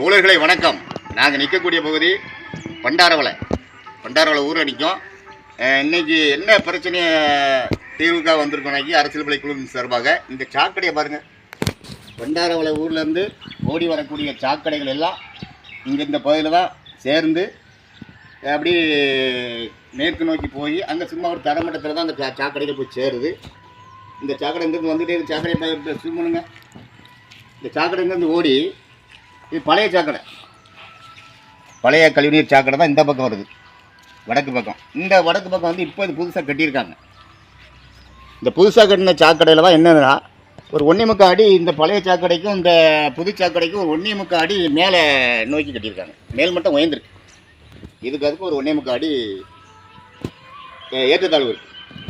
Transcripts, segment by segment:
தோழர்களை வணக்கம். நாங்கள் நிற்கக்கூடிய பகுதி பண்டாரவலை பண்டாரவளை ஊரில் நிற்கும் இன்றைக்கி என்ன பிரச்சனையை தீர்வுக்காக வந்திருக்கோம்னாக்கி அரசியல் படை குழுவின் சார்பாக. இந்த சாக்கடையை பாருங்கள் பண்டாரவளை ஊர்லேருந்து ஓடி வரக்கூடிய சாக்கடைகள் எல்லாம் இங்கே இந்த பகுதியில் தான் சேர்ந்து அப்படி மேற்கு நோக்கி போய் அங்கே சும்மா ஒரு தரமட்டத்தில் தான் அந்த சாக்கடையில் போய் சேருது. இந்த சாக்கடை இங்கேருந்து வந்துட்டே சாக்கடை ஸ்விம் இந்த சாக்கடை இங்கேருந்து ஓடி இது பழைய சாக்கடை. பழைய கழிவுநீர் சாக்கடை தான் இந்த பக்கம் வருது. வடக்கு பக்கம். இந்த வடக்கு பக்கம் வந்து இப்போ இது புதுசாக கட்டியிருக்காங்க. இந்த புதுசாக கட்டின சாக்கடையில் தான் என்னதுன்னா ஒரு ஒன்றே முக்கால் அடி இந்த பழைய சாக்கடைக்கும் இந்த புது சாக்கடைக்கும் ஒரு ஒன்றே முக்கால் அடி மேலே நோக்கி கட்டியிருக்காங்க. மேல் மட்டும் உயர்ந்திருக்கு. இதுக்கு அதுக்கு ஒரு ஒன்றே முக்கால் அடி ஏ- ஏற்றத்தாழ்வு இருக்குது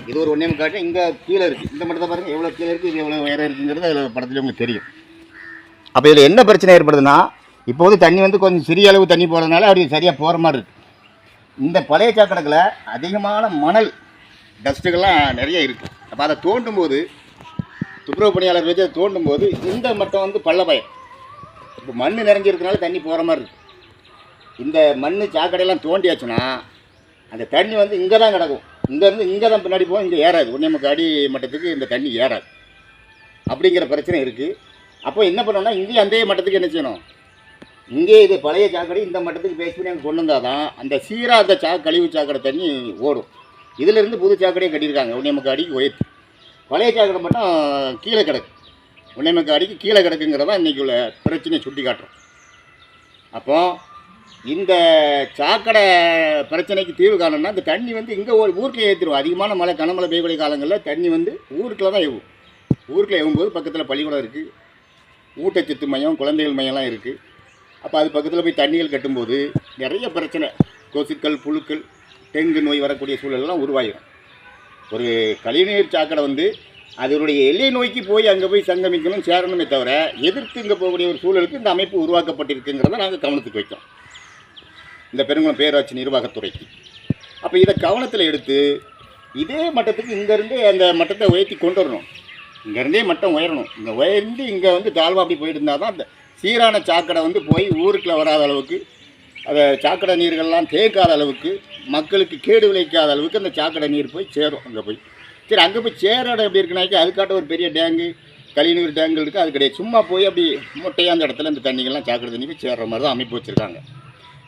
இது ஒரு ஒன்றே முக்கால் அடி இங்கே கீழே இருக்குது இந்த மட்டும் தான் பாருங்கள் எவ்வளோ கீழே இருக்குது இது எவ்வளோ உயரம் இருக்குங்கிறது அதில் படத்துல உங்களுக்கு தெரியும். அப்போ இதில் என்ன பிரச்சனை ஏற்படுதுன்னா இப்போ வந்து தண்ணி வந்து கொஞ்சம் சிறிய அளவு தண்ணி போகிறதுனால அப்படி சரியாக போகிற மாதிரி இருக்குது இந்த பழைய சாக்கடையில் அதிகமான மணல் டஸ்ட்டுகள்லாம் நிறைய இருக்குது அப்போ அதை தோண்டும் போது துப்புரவு பணியாளர் வச்சு அதை தோண்டும் போது இந்த மட்டம் வந்து பள்ள பயம். இப்போ மண் நிறைஞ்சிருக்கனால தண்ணி போகிற மாதிரி இருக்குது இந்த மண் சாக்கடையெல்லாம் தோண்டியாச்சுன்னா அந்த தண்ணி வந்து இங்கே தான் கிடக்கும். இங்கேருந்து இங்கே தான் பின்னாடி போகும் இங்கே ஏறாது. ஒன்றே முக்கால் அடி மட்டத்துக்கு இந்த தண்ணி ஏறாது. அப்படிங்கிற பிரச்சனை இருக்குது அப்போ என்ன பண்ணணும்னா இங்கேயும் அந்த மட்டத்துக்கு என்ன செய்யணும்? இங்கே இது பழைய சாக்கடை இந்த மட்டத்துக்கு பேஸ் பண்ணி அங்கே கொண்டு வந்தால் தான் அந்த சீராக அந்த சா கழிவு சாக்கடை தண்ணி ஓடும். இதிலிருந்து புது சாக்கடையை கட்டியிருக்காங்க. ஒன்றே அடிக்கு உயர்த்து. பழைய சாக்கடை மட்டும் கீழே கிடக்கு. ஒன்றே அடிக்கு கீழே கிடக்குங்கிறதான் இன்றைக்கி உள்ள பிரச்சனையை சுட்டி காட்டுறோம். அப்போ இந்த சாக்கடை பிரச்சனைக்கு தீர்வு காணணும்னா இந்த தண்ணி வந்து இங்கே ஒரு ஊருக்குள்ளே ஏற்றிடும் அதிகமான மழை கனமழை பெய்யக்கூடிய காலங்களில் தண்ணி வந்து ஊருக்குள்ளே தான் ஏவும். ஊருக்குள்ளே ஏவும்போது பக்கத்தில் பள்ளிக்கூடம் இருக்குது ஊட்டச்சத்து மையம் குழந்தைகள் மையம்லாம் இருக்குது அப்போ அது பக்கத்தில் போய் தண்ணிகள் கட்டும்போது நிறைய பிரச்சனை. கொசுக்கள் புழுக்கள் டெங்கு நோய் வரக்கூடிய சூழலெல்லாம் உருவாகிடும் ஒரு கழிவுநீர் சாக்கடை வந்து அதனுடைய எல்லை நோய்க்கு போய் அங்கே போய் சங்கமிக்கணும் சேரணுமே தவிர எதிர்த்து இங்கே போகக்கூடிய ஒரு சூழலுக்கு இந்த அமைப்பு உருவாக்கப்பட்டிருக்குங்கிறத நாங்கள் கவனத்துக்கு வைக்கோம் இந்த பெருங்குளம் பேராட்சி நிர்வாகத்துறைக்கு. அப்போ இதை கவனத்தில் எடுத்து இதே மட்டத்துக்கு இங்கேருந்து அந்த மட்டத்தை உயர்த்தி கொண்டு வரணும். இங்கேருந்தே மட்டம் உயரணும். இங்கே உயர்ந்து இங்கே வந்து தாழ்வா அப்படி போயிட்டு இருந்தால் தான் அந்த சீரான சாக்கடை வந்து போய் ஊருக்குள்ள வராத அளவுக்கு அதை சாக்கடை நீர்கள்லாம் தேக்காத அளவுக்கு மக்களுக்கு கேடு விளைக்காத அளவுக்கு அந்த சாக்கடை நீர் போய் சேரும் அங்கே போய். சரி அங்கே போய் சேர இடம் எப்படி இருக்குனாக்கி அதுக்காட்ட ஒரு பெரிய டேங்கு கழிவுநீர் டேங்கு இருக்குது அது கிடையாது. சும்மா போய் அப்படி முட்டையாக அந்த இடத்துல இந்த தண்ணிகள்லாம் சாக்கடை தண்ணி போய் சேர்ற மாதிரி தான் அமைப்பு வச்சுருக்காங்க.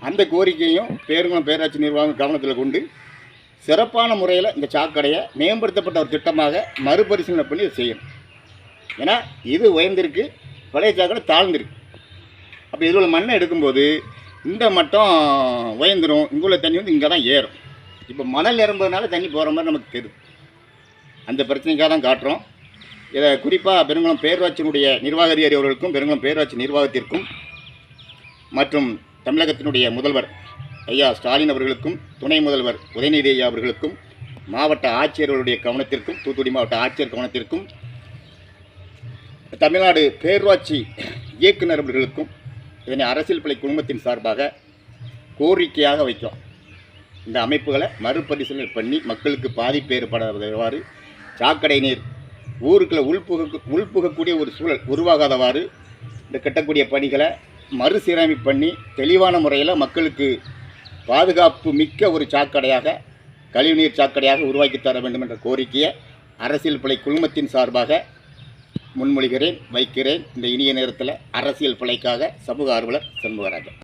அந்த கோரிக்கையும் பேருங்களும் பேராட்சி நிர்வாகம் கவனத்தில் கொண்டு சிறப்பான முறையில் இந்த சாக்கடையை மேம்படுத்தப்பட்ட ஒரு திட்டமாக மறுபரிசீலனை பண்ணி இதை செய்யணும். ஏன்னா இது உயர்ந்திருக்கு பழைய சாக்கடை தாழ்ந்திருக்கு. அப்போ இதில் உள்ள மண்ணை எடுக்கும்போது இந்த மட்டம் உயர்ந்துடும் இங்கே உள்ள தண்ணி வந்து இங்கே தான் ஏறும். இப்போ மணல் நிரம்புறதுனால தண்ணி போகிற மாதிரி நமக்கு தெரியுது அந்த பிரச்சனைக்காக தான் காட்டுறோம். இதை குறிப்பாக பெருங்குளம் பேரூராட்சியினுடைய நிர்வாக அதிகாரி அவர்களுக்கும் பெருங்குளம் பேரூராட்சி நிர்வாகத்திற்கும் மற்றும் தமிழகத்தினுடைய முதல்வர் ஐயா ஸ்டாலின் அவர்களுக்கும் துணை முதல்வர் உதயநிதி ஐயா அவர்களுக்கும் மாவட்ட ஆட்சியர்களுடைய கவனத்திற்கும் தூத்துக்குடி மாவட்ட ஆட்சியர் கவனத்திற்கும் தமிழ்நாடு பேரூராட்சி இயக்குனர் அவர்களுக்கும் இதனை அரசியல் பிழை குழுமத்தின் சார்பாக கோரிக்கையாக வைக்கும் இந்த அமைப்புகளை மறுபரிசீலனை பண்ணி மக்களுக்கு பாதிப்பு ஏற்படாதவாறு சாக்கடை நீர் ஊருக்குள்ள உள்புக உள்புகக்கூடிய ஒரு சூழல் உருவாகாதவாறு இந்த கட்டக்கூடிய பணிகளை மறுசீரமைப்பு பண்ணி தெளிவான முறையில் மக்களுக்கு பாதுகாப்பு மிக்க ஒரு சாக்கடையாக கழிவுநீர் சாக்கடையாக உருவாக்கி தர வேண்டும் என்ற கோரிக்கையை அரசியல் பிழை குழுமத்தின் சார்பாக முன்மொழிகிறேன் வைக்கிறேன். இந்த இனிய நேரத்தில் அரசியல் பிழைக்காக சமூக ஆர்வலர் சண்முகராஜன்.